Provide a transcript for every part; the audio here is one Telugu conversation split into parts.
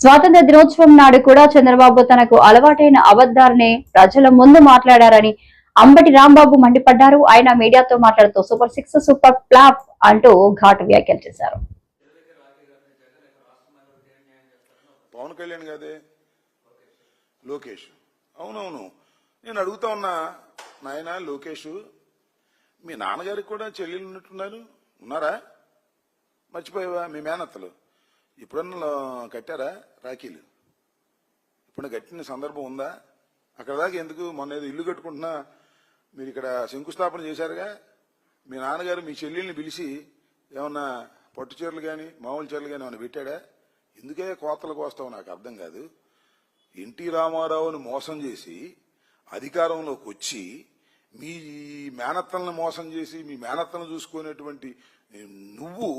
స్వాతంత్ర దినోత్సవం నాడు కూడా చంద్రబాబు తనకు అలవాటైన అబద్దాలనే ప్రజల ముందు మాట్లాడారని అంబటి రాంబాబు మండిపడ్డారు. ఆయన మీడియాతో మాట్లాడుతూ సూపర్ సిక్స్ సూపర్ ప్లాప్ అంటూ ఘాటు వ్యాఖ్యలు చేశారు. పవన్ కళ్యాణ్ కాదే లోకేష్. అవునవును. నేను అడుగుతా ఉన్నా నాయన లోకేష్ మీ నాన్నగారికి కూడా చెల్లెలు ఉన్నట్టున్నారు. ఉన్నారా? మర్చిపోయావా? మీ మేనత్తలు? ఇప్పుడన్నా కట్టారా రాఖీలు? ఇప్పుడు కట్టిన సందర్భం ఉందా? అక్కడ దాకా ఎందుకు మొన్న ఏదో ఇల్లు కట్టుకుంటున్నా మీరు ఇక్కడ శంకుస్థాపన చేశారుగా? మీ నాన్నగారు మీ చెల్లెల్ని పిలిచి ఏమన్నా పట్టు చీరలు కానీ మామూలు చీరలు కానీ ఏమైనా పెట్టాడా? ఎందుకే కోతలు కోస్తావు నాకు అర్థం కాదు. ఎన్టీ రామారావుని మోసం చేసి అధికారంలోకి వచ్చి మీ మేనత్తలను మోసం చేసి మీ మేనత్తలను చూసుకునేటువంటి నువ్వు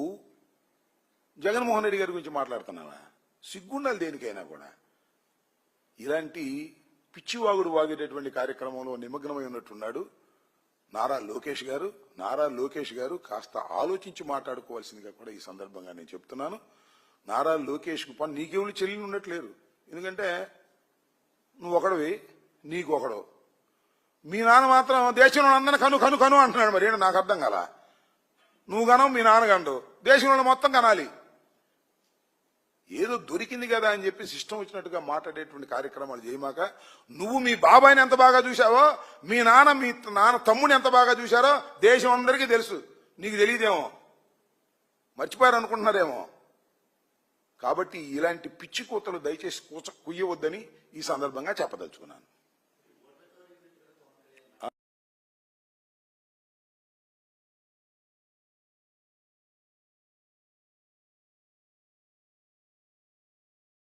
జగన్మోహన్ రెడ్డి గారి గురించి మాట్లాడుతున్నావా? సిగ్గుండాలి దేనికైనా కూడా. ఇలాంటి పిచ్చివాగుడు వాగేటటువంటి కార్యక్రమంలో నిమగ్నమై ఉన్నట్టున్నాడు నారా లోకేష్ గారు. నారా లోకేష్ గారు కాస్త ఆలోచించి మాట్లాడుకోవాల్సిందిగా కూడా ఈ సందర్భంగా నేను చెప్తున్నాను. నారా లోకేష్కు పని నీకెవరు చెల్లి ఉండట్లేరు ఎందుకంటే నువ్వు ఒకడవి నీకు ఒకడు. మీ నాన్న మాత్రం దేశంలో అందరిని కను కను కను అంటున్నాడు మరి. ఏంటో నాకు అర్థం కదా నువ్వు కనవు మీ నాన్న కండు దేశంలో మొత్తం కనాలి. ఏదో దొరికింది కదా అని చెప్పి ఇష్టం వచ్చినట్టుగా మాట్లాడేటువంటి కార్యక్రమాలు చేయమాక నువ్వు మీ బాబాయ్ని ఎంత బాగా చూశావో మీ నాన్న మీ నాన్న తమ్ముని ఎంత బాగా చూశారో దేశం అందరికీ తెలుసు. నీకు తెలియదేమో మర్చిపోయారు అనుకుంటున్నారేమో? కాబట్టి ఇలాంటి పిచ్చి కూతలు దయచేసి కూచ కుయ్యవద్దని ఈ సందర్భంగా చెప్పదలుచుకున్నాను.